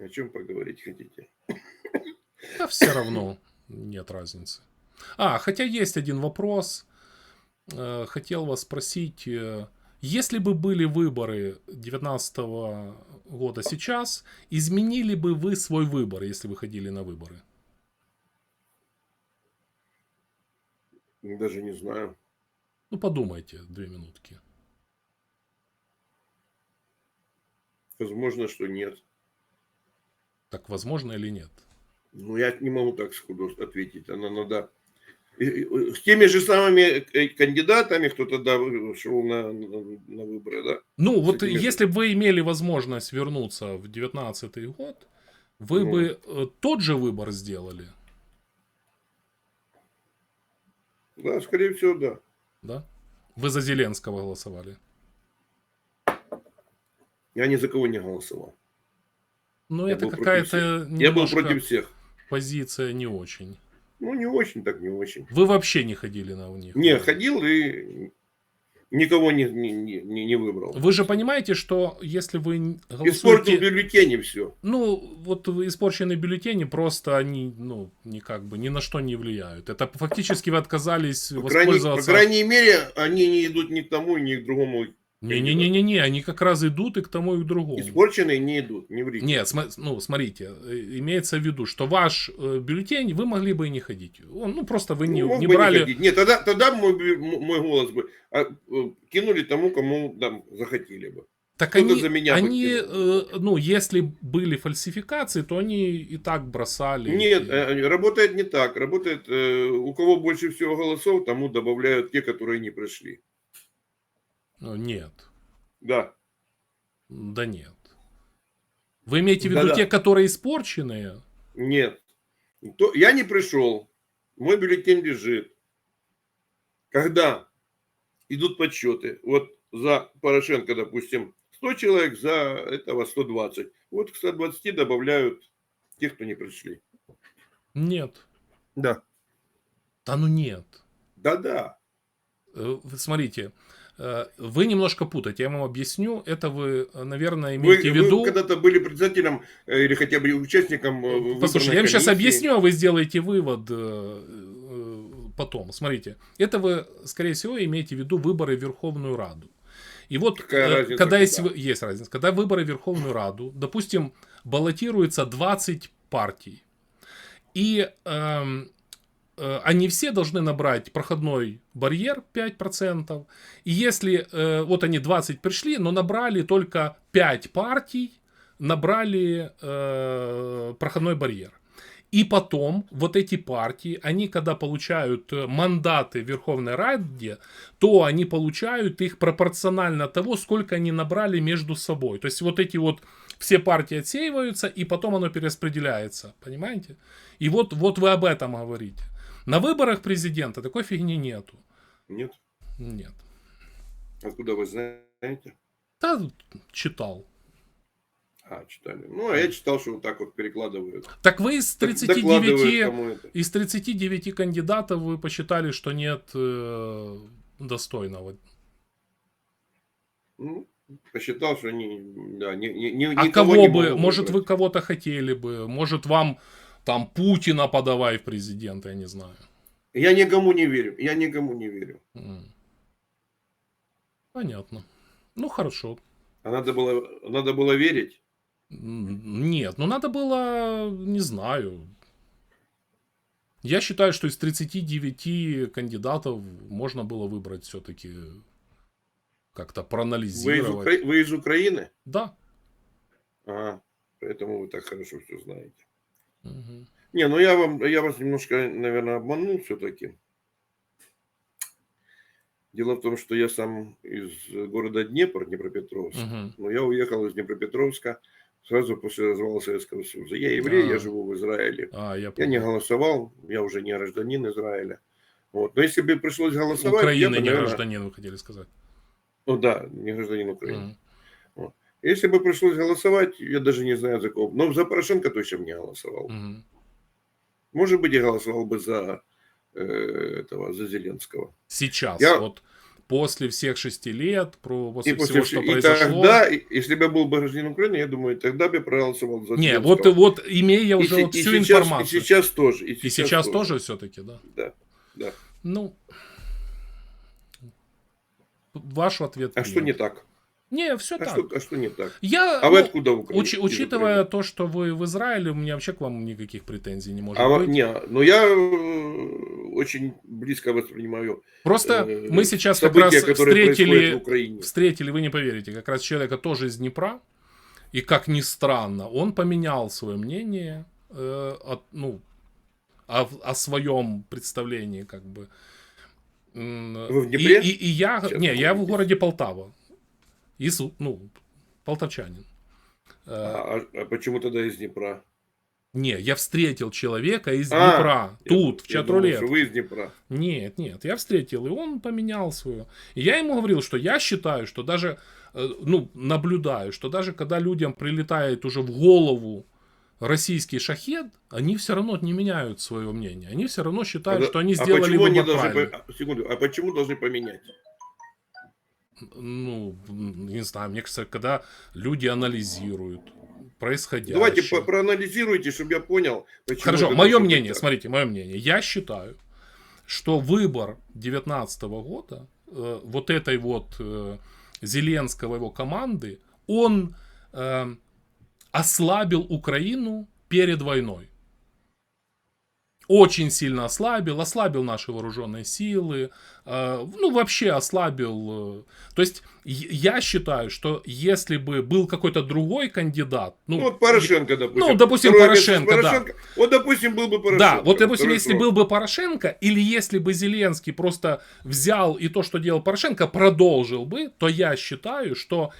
О чем поговорить хотите? Да все равно нет разницы. А, хотя есть один вопрос. Э, Хотел вас спросить, э, если бы были выборы 2019 года сейчас, изменили бы вы свой выбор, если вы ходили на выборы? Даже не знаю. Ну, подумайте, две минутки. Возможно, что нет. Так возможно или нет? Ну, я не могу так сходу ответить. Она надо... И- и- С теми же самыми э, кандидатами, кто тогда шел на, на, на выборы, да? Ну, вот этими если бы вы имели возможность вернуться в 2019 год, вы Ну. бы э, тот же выбор сделали, Да, скорее всего, да. да? Вы за Зеленского голосовали. Я ни за кого не голосовал. Ну, Я это какая-то Я был против всех. позиция не очень. Ну, не очень, так не очень. Вы вообще не ходили на у них? Не, ходил и никого не, не, не, не выбрал. Вы же понимаете, что если вы н- Испортил голосуете... бюллетени все. Ну, вот испорченные бюллетени просто они, ну, никак бы ни на что не влияют. Это фактически вы отказались По крайней, по воспользоваться... крайней мере, они не идут ни к тому, ни к другому. Не-не-не-не, они как раз идут и к тому, и к другому. Испорченные не идут, не врите. Нет, сма- ну, смотрите, э, имеется в виду, что ваш э, бюллетень вы могли бы и не ходить. Он, ну, просто вы не, Ну, не брали... ходить. Нет, тогда, тогда мой, мой голос бы а, э, кинули тому, кому там захотели бы. Так кто-то они, за меня они э, ну, если были фальсификации, то они и так бросали. Нет, И- работает не так. Работает, э, у кого больше всего голосов, тому добавляют те, которые не пришли. Ну, нет, Да. да нет. Вы имеете в виду Да-да. те, которые испорченные? Нет. То, я не пришел. Мой бюллетень лежит. Когда идут подсчеты, вот за Порошенко, допустим, 100 человек, за этого 120. Вот к 120 добавляют тех, кто не пришли. Нет. Да. Да ну нет. Да-да. Э, Смотрите, вы немножко путаете, я вам объясню. Это вы, э, наверное, Вы, имеете в вы виду... когда-то были председателем э, или хотя бы участником э, Послушайте, я вам сейчас комиссии. объясню, а вы сделаете вывод э, э, потом. Смотрите, это вы, скорее всего, имеете в виду выборы в Верховную Раду. И вот, Какая э, разница, когда есть, вы- есть разница, когда выборы в Верховную Раду, допустим, баллотируется 20 партий, и эм, э, они все должны набрать проходной барьер 5%. И если э, вот они 20 пришли, но набрали только 5 партий, набрали э, проходной барьер. И потом вот эти партии, они когда получают э, мандаты в Верховной Раде, то они получают их пропорционально того, сколько они набрали между собой. То есть вот эти вот все партии отсеиваются, и потом оно перераспределяется. Понимаете? И вот, вот вы об этом говорите. На выборах президента такой фигни нету. Нет. Нет. Откуда вы знаете? Да, читал. А, читали. Ну, а я читал, что вот так вот перекладывают. Так вы из Так докладывают 39, кому это. из 39 кандидатов вы посчитали, что нет э, достойного. Ну, посчитал, что не, да, не, не, не- А кого бы, может, вы кого-то хотели бы, может, вам там Путина подавай в президенты, я не знаю. Я никому не верю. Я никому не верю. Понятно. Ну, хорошо. А надо было, надо было верить. Нет, ну надо было, не знаю. Я считаю, что из 39 кандидатов можно было выбрать все-таки как-то Вы из, проанализировать. Укра- вы из Украины? Да. Ага. Поэтому вы так хорошо все знаете. Мгм. Не, ну я вам, я вас немножко, наверное, обманул все-таки. Дело в том, что я сам из города Днепр, Днепропетровск. Мгм. Но я уехал из Днепропетровска сразу после развала Советского Союза. Я еврей, А. я живу в Израиле. А, я Я не голосовал, я уже не гражданин Израиля. Вот. Но если бы пришлось голосовать, я Украины бы, не наверное, гражданин, вы хотели сказать. Ну да, не гражданин Украины. Мгм. Если бы пришлось голосовать, я даже не знаю за кого. Но за Порошенко точно бы не голосовал. Мгм. Может быть, я голосовал бы за э, этого, за Зеленского. Сейчас, Я- вот после всех шести лет, про, после И, всего, после, что и произошло. тогда, и- если бы я был бы гражданином Украины, я думаю, тогда бы я проголосовал за Не, вот, вот имея И уже се- вот и всю сейчас, информацию. И сейчас тоже. И И сейчас, сейчас тоже все-таки, да? Да, да. Ну, ваш ответ. А что нет. не так? Не, все А так. что, а что не так? Я, А вы ну, откуда в Украине? Из учитывая то, что вы в Израиле, у меня вообще к вам никаких претензий не может А, быть. не, но я э, очень близко воспринимаю Просто э, мы сейчас как раз события, происходят в встретили, встретили, вы не поверите, как раз человека тоже из Днепра, и как ни странно, он поменял свое мнение э, от, ну, о, о своем представлении, как бы. Вы в Днепре? И, и- и я, Сейчас не, я в городе Полтава, из, ну, полтавчанин. Э, А, а почему тогда из Днепра? Не, я встретил человека из А, Днепра, Я- тут, в что вы из Днепра. Нет, нет, я встретил, и он поменял свое. И я ему говорил, что я считаю, что даже, э, ну, наблюдаю, что даже когда людям прилетает уже в голову российский шахет, они все равно не меняют свое мнение. Они все равно считают, А что они а сделали почему они выбор должны, по- а, секунду, а почему должны поменять? Ну, не знаю, мне кажется, когда люди анализируют происходящее. Давайте по- проанализируйте, чтобы я понял, почему. Хорошо, мое мнение, так. смотрите, мое мнение. Я считаю, что выбор 2019 года, э, вот этой вот э, Зеленского его команды, он э, ослабил Украину перед войной. Очень сильно ослабил, ослабил наши вооруженные силы, э, ну вообще ослабил. э, то есть я- считаю, что если бы был какой-то другой кандидат, ну, Ну, вот Порошенко, допустим. Ну, допустим, место Порошенко, да. Порошенко. Вот, допустим, был бы Порошенко. Да, вот, допустим, Второй если был бы Порошенко, или если бы Зеленский просто взял и то, что делал Порошенко, продолжил бы, то я считаю, что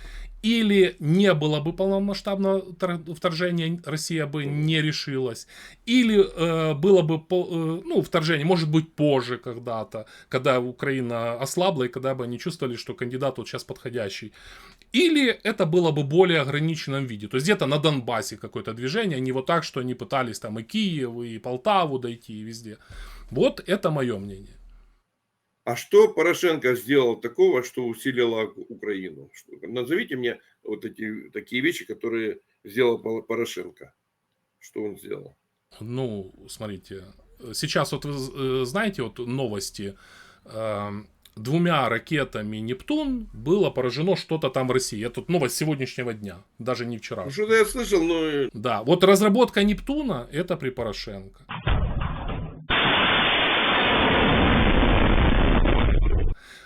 или не было бы полномасштабного тор- вторжения, Россия бы не решилась, или э, было бы по- э, ну, вторжение, может быть, позже когда-то, когда Украина ослабла и когда бы они чувствовали, что кандидат вот сейчас подходящий. Или это было бы более ограниченном виде. То есть где-то на Донбассе какое-то движение, а не вот так, что они пытались там и Киев, и Полтаву дойти, и везде. Вот это мое мнение. А что Порошенко сделал такого, что усилило Украину? Что- Назовите мне вот эти такие вещи, которые сделал Порошенко. Что он сделал? Ну, смотрите, сейчас вот вы э, знаете вот новости, э, двумя ракетами Нептун было поражено что-то там в России. Это новость сегодняшнего дня, даже не вчера. Ну, что-то я слышал, но э, Да, вот разработка Нептуна это при Порошенко.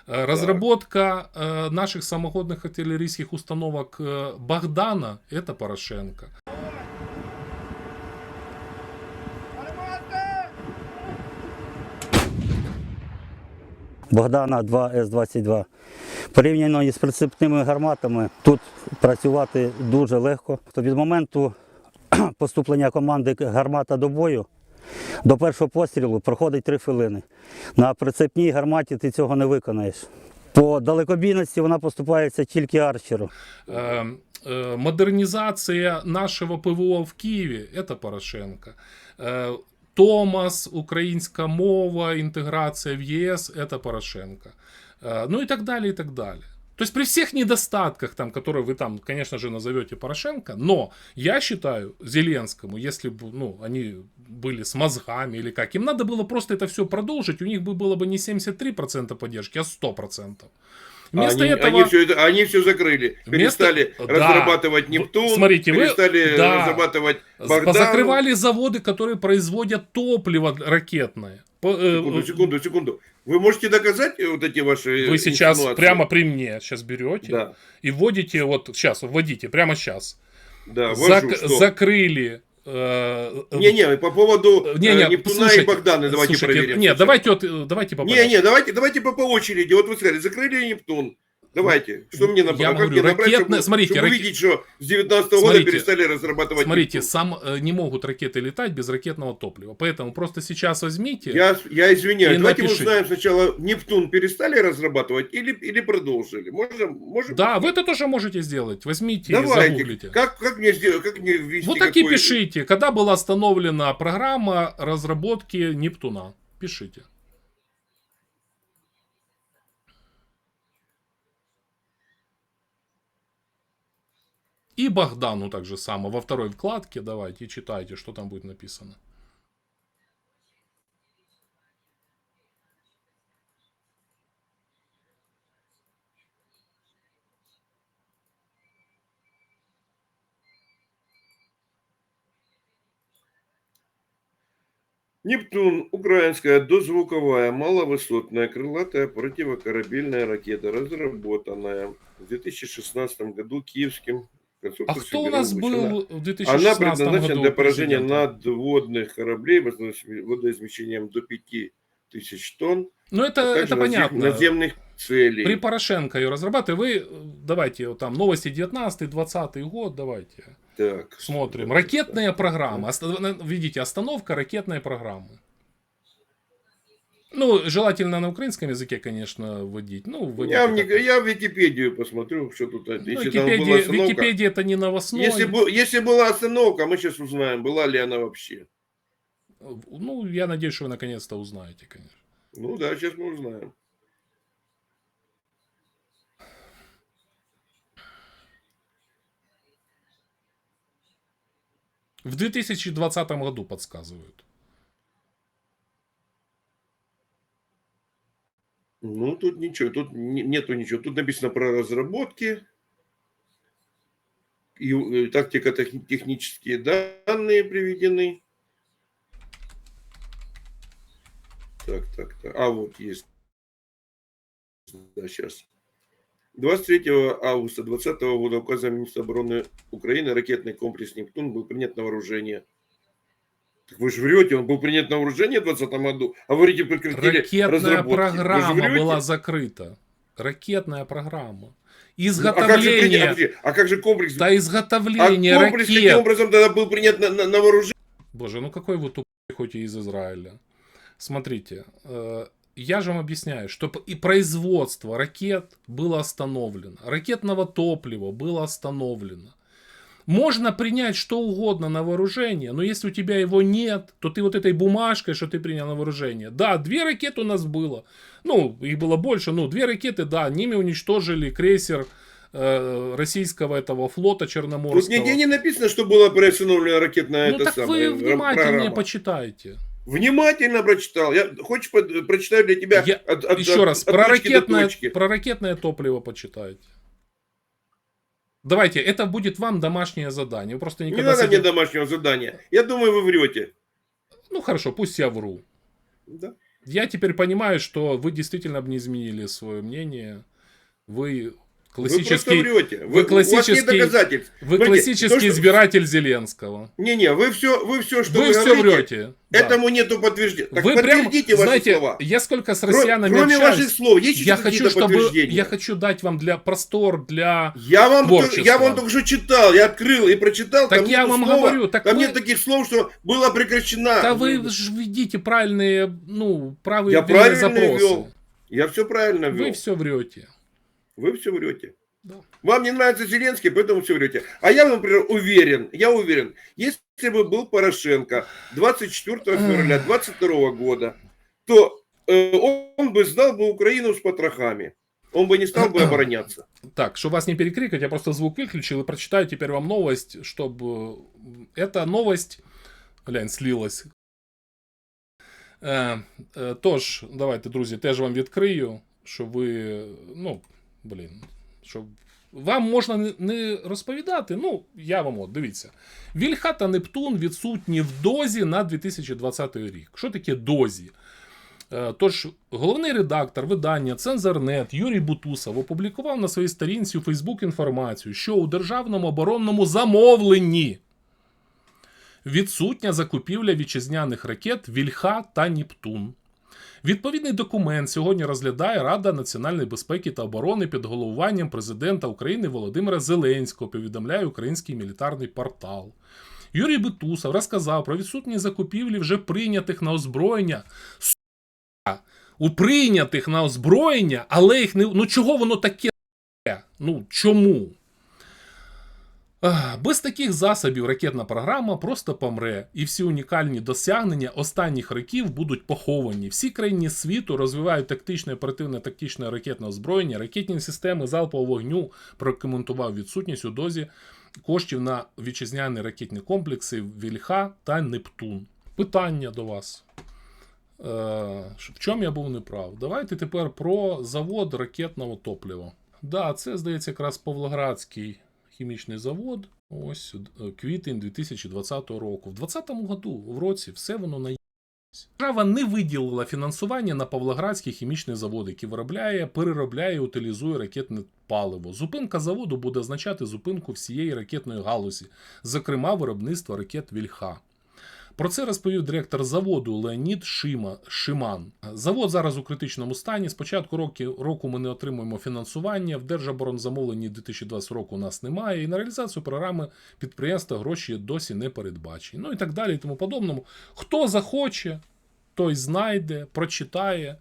Разработка э, наших самоходных артиллерийских установок э, Богдана это Порошенко. Богдана 2 С-22. Порівняно із прицепними гарматами, тут працювати дуже легко. То від моменту поступлення команди гармата до бою до першого пострілу проходить 3 хвилини. На прицепній гарматі ти цього не виконаєш. По далекобійності вона поступається тільки арчеру. Э, э, Модернизация нашего ПВО в Киеве это Порошенко. Э, Томас, українська мова, інтеграція в ЄС это Порошенко. Э, Ну и так далее, и так далее. То есть при всех недостатках, там, которые вы там, конечно же, назовете Порошенко, но я считаю Зеленскому, если бы ну, они были с мозгами или как, им надо было просто это все продолжить, у них бы было бы не 73% поддержки, а 100%. Вместо они, этого... они, все это, они все закрыли. Вместо- Перестали Да. разрабатывать Нептун, смотрите, вы- перестали да. разрабатывать Богдан. Позакрывали заводы, которые производят топливо ракетное. Э, Секунду, секунду, секунду. Вы можете доказать вот эти ваши Вы сейчас прямо при мне сейчас берете Да, и вводите, вот сейчас, вводите, прямо сейчас. да, ввожу, что? закрыли... э, э, Не-не, по поводу не, э, не, Нептуна слушайте, и Богдана давайте слушайте, проверим. Нет, давайте вот, э, давайте по порядку. Не-не, давайте, давайте по, по очереди. Вот вы сказали, закрыли Нептун. Давайте. Что мне набрать? Я Как говорю, мне набрать, ракетные- чтобы, смотрите, чтобы раке- увидеть, что с 19 года Смотрите, перестали разрабатывать Смотрите, Нептун? сам э, не могут ракеты летать без ракетного топлива. Поэтому просто сейчас возьмите. Я, я извиняюсь. И Давайте напишите. узнаем сначала, Нептун перестали разрабатывать или, или продолжили. Можем, можем? Да, вы это тоже можете сделать. Возьмите и Давайте. загуглите. Как, как мне сделать, как мне ввести Вот так и пишите, когда была остановлена программа разработки Нептуна. Пишите. И Богдану так же само. Во второй вкладке давайте читайте, что там будет написано. Нептун, украинская дозвуковая маловысотная крылатая противокорабельная ракета, разработанная в 2016 году киевским А кто у нас был в 2016 Она предназначена году для поражения надводных кораблей водоизм- водоизмещением до 5000 тонн, Ну, это, а это понятно. наземных целей. При Порошенко ее разрабатывали. Вы, э, давайте, там, новости 19-20 год, давайте. Так, Смотрим. Ракетная программа. Оста- Видите, остановка ракетной программы. Ну, желательно на украинском языке, конечно, вводить. Ну, Я, Ник- я в Википедию посмотрю, что тут. Ну, если там была Википедия, остановка. Википедия это не новостной. Если, бы- если была остановка, мы сейчас узнаем, была ли она вообще. Ну, я надеюсь, что вы наконец-то узнаете, конечно. Ну да, сейчас мы узнаем. В 2020 году подсказывают. Ну, тут ничего, тут не- нету ничего. Тут написано про разработки, и, э, тактика тех- технические данные приведены. Так, так, так. А вот есть. Да, сейчас. 23 августа 2020 года указом министра обороны Украины ракетный комплекс «Нептун» был принят на вооружение. Так вы же врете, он был принят на вооружение в 2020 году, а вы говорите, прекратили Ракетная разработки. Программа была закрыта. Ракетная программа. Ну, а как же, Изготовление. подожди, а как же комплекс? Да а изготовление комплекс каким ракет. образом тогда был принят на, на- на вооружение? Боже, ну какой вы тупой, хоть и из Израиля. Смотрите, э, я же вам объясняю, что и производство ракет было остановлено. Ракетного топлива было остановлено. Можно принять что угодно на вооружение, но если у тебя его нет, то ты вот этой бумажкой, что ты принял на вооружение. Да, две ракеты у нас было. Ну, их было больше, ну, две ракеты, да, ними уничтожили крейсер э, российского этого флота Тут Черноморского. нигде не написано, что была приостановлена ракетная ну эта так самая, вы ра- внимательнее программа. почитайте. Внимательно прочитал. Я, хочешь, под- прочитаю для тебя Я- от, от- Еще от- раз, от про ракетное, про ракетное топливо почитайте. Давайте, это будет вам домашнее задание. Вы просто Не никогда надо с мне этим- домашнего задания. Я думаю, вы врете. Ну хорошо, пусть я вру. Да. Я теперь понимаю, что вы действительно бы не изменили свое мнение. Вы Вы просто классический, врете. вы У вас нет классический- доказательств. вы Смотрите, классический то, что- избиратель Зеленского. Не-не, вы все, вы все, что вы вы, все говорите, врете. да. этому нету подтверждения. Так вы прям, подтвердите ваши знаете, слова. я сколько с россиянами Кроме общаюсь, ваших слов, есть я хочу, чтобы я хочу дать вам для простор для Я вам, творчества. я вам только что читал, я открыл и прочитал. Так там я вам слова, говорю, так там вы- нет таких слов, что было прекращена. Да вы же введите правильные, ну, правые Я правильно запросы. ввел. Я все правильно ввел. Вы все врете. Вы все врете. Да. Вам не нравится Зеленский, поэтому все врете. А я, например, уверен, я уверен, если бы был Порошенко 24 февраля 22 года, то э, он бы сдал бы Украину с потрохами. Он бы не стал бы обороняться. Так, чтобы вас не перекрикать, я просто звук выключил и прочитаю теперь вам новость, чтобы... Эта новость... Глянь, слилась. Е, е, тож, давайте, друзі, теж вам відкрию, щоб ви. Ну, блін, щоб. Вам можна не- розповідати. Ну, я вам от, дивіться. Вільха та Нептун відсутні в дозі на 2020 рік. Що таке дозі? Е, Тож, головний редактор видання Цензорнет Юрій Бутусов опублікував на своїй сторінці у Фейсбук інформацію, що у державному оборонному замовленні відсутня закупівля вітчизняних ракет Вільха та Нептун. Відповідний документ сьогодні розглядає Рада національної безпеки та оборони під головуванням президента України Володимира Зеленського, повідомляє український мілітарний портал. Юрій Бутусов розказав про відсутність закупівлі вже прийнятих на озброєння. У прийнятих на озброєння, але їх не. Ну чого воно таке? Ну чому? Без таких засобів ракетна програма просто помре, і всі унікальні досягнення останніх років будуть поховані. Всі країни світу розвивають тактичне оперативне тактичне ракетне озброєння, ракетні системи залпового вогню прокоментував відсутність у дозі коштів на вітчизняні ракетні комплекси Вільха та Нептун. Питання до вас. Е, в чому я був неправ? Давайте тепер про завод ракетного топлива. Да, це, здається, якраз Павлоградський хімічний завод. Ось е, квітень 2020 року. В 2020 году, в році, все воно на Держава не виділила фінансування на Павлоградський хімічний завод, який виробляє, переробляє утилізує ракетне паливо. Зупинка заводу буде означати зупинку всієї ракетної галузі, зокрема виробництва ракет Вільха. Про це розповів директор заводу Леонід Шима, Шиман. Завод зараз у критичному стані. З початку року, року ми не отримуємо фінансування. В Держоборонзамовленні 2020 року у нас немає. І на реалізацію програми підприємства гроші досі не передбачені. Ну і так далі, і тому подобному. Хто захоче, той знайде, прочитає.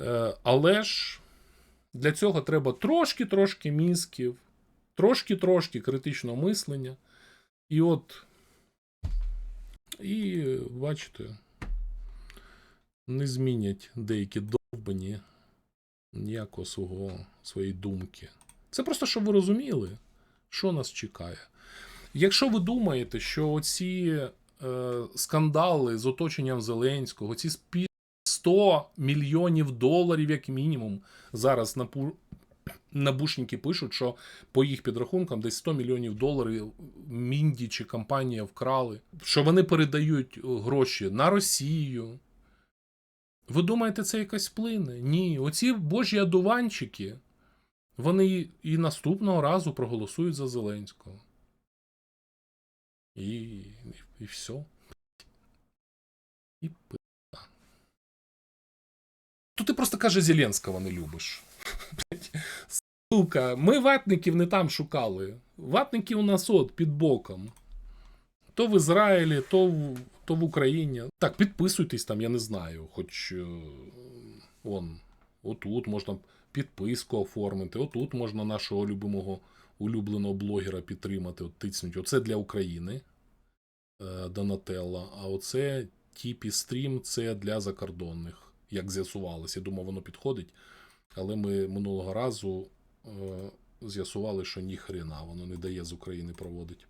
Е, Але ж для цього треба трошки-трошки мізків, трошки-трошки критичного мислення. І от. І бачите, не змінять деякі довбані ніякого свого, своєї думки. Це просто, щоб ви розуміли, що нас чекає. Якщо ви думаєте, що оці е, скандали з оточенням Зеленського, ці спі 100 мільйонів доларів, як мінімум, зараз на Набушники пишуть, що по їх підрахункам десь 100 мільйонів доларів Мінді чи компанія вкрали, що вони передають гроші на Росію. Ви думаєте, це якась вплине? Ні. Оці божі одуванчики, вони і наступного разу проголосують за Зеленського. І, і, і все. І пи***а. То ти просто каже, Зеленського не любиш. Сука, ми ватників не там шукали. Ватники у нас от під боком. То в Ізраїлі, то в, то в Україні. Так, підписуйтесь там, я не знаю. Хоч е, он, отут можна підписку оформити, отут можна нашого любимого улюбленого блогера підтримати, от тицнуть. Оце для України е, Донателла, а оце Тіпі стрім це для закордонних, як з'ясувалося. Я думав, воно підходить. Але ми минулого разу з'ясували, що ні хрена воно не дає з України проводити.